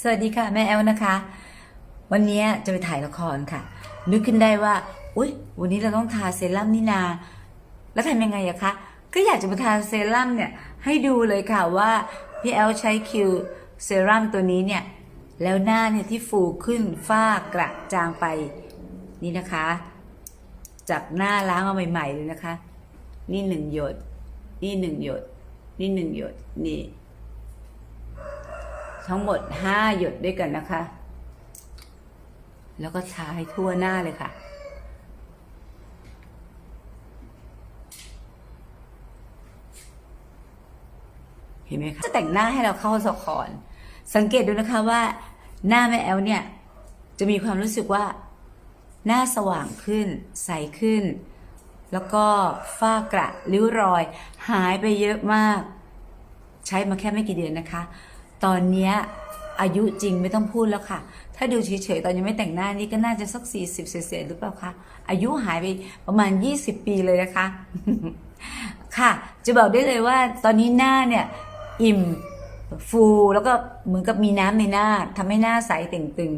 สวัสดีค่ะ แม่แอลนะคะ วันนี้จะไปถ่ายละครค่ะ นึกขึ้นได้ว่าอุ๊ย วันนี้เราต้องทาเซรั่มนี่นา แล้วทำยังไงอะคะ ก็อยากจะมาทาเซรั่มเนี่ย ให้ดูเลยค่ะว่าพี่แอลใช้คิวเซรั่มตัวนี้เนี่ย แล้วหน้าเนี่ยที่ฟูขึ้นฝ้ากระจางไปนี่นะคะ จากหน้าล้างมาใหม่ๆเลยนะคะ นี่หนึ่งหยด นี่หนึ่งหยด นี่หนึ่งหยด นี่ ทั้งหมดห้าหยดด้วยกันนะคะ แล้วก็ทาให้ทั่วหน้าเลยค่ะ เห็นไหมคะ จะแต่งหน้าให้เราเข้าสคอน สังเกตดูนะคะว่า หน้าแม่แอลเนี่ย จะมีความรู้สึกว่า หน้าสว่างขึ้น ใสขึ้น แล้วก็ฝ้ากระริ้วรอย หายไปเยอะมาก ใช้มาแค่ไม่กี่เดือนนะคะ ตอนเนี้ยอายุจริงไม่ต้องพูดแล้วค่ะ ถ้าดูเฉยๆตอนยังไม่แต่งหน้านี่ก็น่าจะสัก40เศษๆหรือเปล่าคะ อายุหายไปประมาณ20ปีเลยนะคะ ค่ะ จะบอกได้เลยว่าตอนนี้หน้าเนี่ยอิ่มฟูแล้วก็เหมือนกับมีน้ำในหน้าทำให้หน้าใสเต่งตึง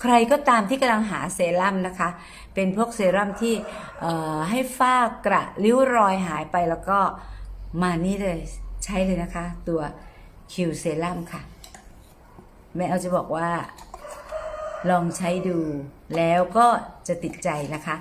ใครก็ตามที่กำลังหาเซรั่มนะคะ เป็นพวกเซรั่มที่ให้ฝ้ากระริ้วรอยหายไปแล้วก็มานี่เลยใช้เลยนะคะ ตัว คิวเซรั่มค่ะ แม่เอาจะบอกว่า ลองใช้ดูแล้วก็จะติดใจนะคะ